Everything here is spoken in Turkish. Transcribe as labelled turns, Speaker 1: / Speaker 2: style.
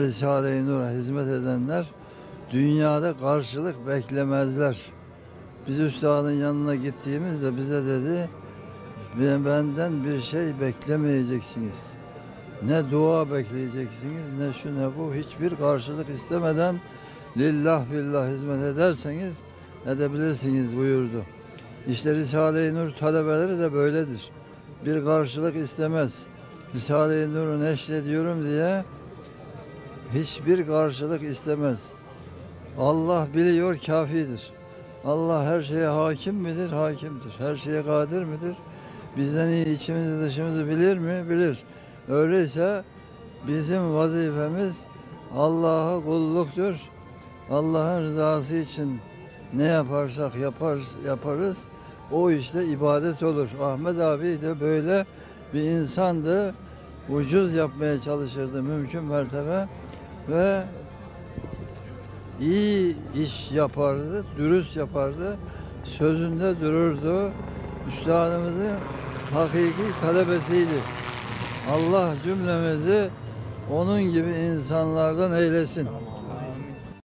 Speaker 1: Risale-i Nur'a hizmet edenler dünyada karşılık beklemezler. Biz üstadın yanına gittiğimizde bize dedi "Ben- benden bir şey beklemeyeceksiniz. Ne dua bekleyeceksiniz ne şu ne bu hiçbir karşılık istemeden lillah billah hizmet ederseniz edebilirsiniz buyurdu. İşte Risale-i Nur talebeleri de böyledir. Bir karşılık istemez. Risale-i Nur'u neşrediyorum diye hiçbir karşılık istemez. Allah biliyor kafidir. Allah her şeye hakim midir? Hakimdir. Her şeye kadir midir? Bizden iyi içimizi dışımızı bilir mi? Bilir. Öyleyse bizim vazifemiz Allah'a kulluktur. Allah'ın rızası için ne yaparsak yaparız, yaparız. O işte ibadet olur. Ahmet abi de böyle bir insandı. Ucuz yapmaya çalışırdı mümkün mertebe ve iyi iş yapardı, dürüst yapardı, sözünde dururdu. Üstadımızın hakiki talebesiydi. Allah cümlemizi onun gibi insanlardan eylesin.